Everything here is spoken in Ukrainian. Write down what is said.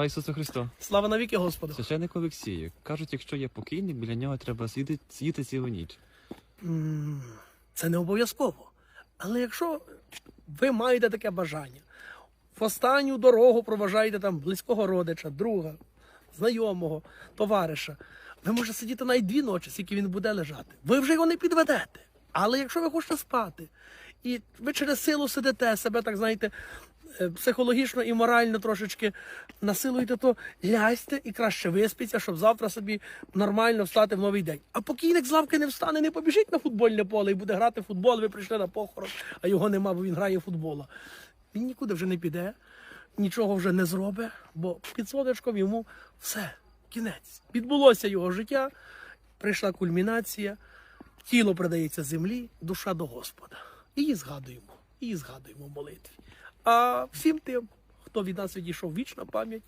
Слава Ісусу Христу! Слава навіки Господу. Священник Олексію, кажуть, якщо є покійник, біля нього треба сидіти, сидіти цілу ніч. М, Це не обов'язково. Але якщо ви маєте таке бажання, в останню дорогу проважаєте там близького родича, друга, знайомого, товариша, ви можете сидіти навіть дві ночі, скільки він буде лежати. Ви вже його не підведете. Але якщо ви хочете спати, і ви через силу сидите, себе так знаєте, психологічно і морально трошечки насилуєте, то ляжте і краще виспіться, щоб завтра собі нормально встати в новий день. А покійник з лавки не встане, не побіжить на футбольне поле і буде грати в футбол. Ви прийшли на похорон, а його нема, бо він грає в футбола. Він нікуди вже не піде, нічого вже не зробить, бо під сонечком йому все, кінець. Відбулося його життя, прийшла кульмінація, тіло придається землі, душа до Господа. І Її згадуємо, її згадуємо молитві. А всім тим, хто від нас відійшов вічна пам'ять,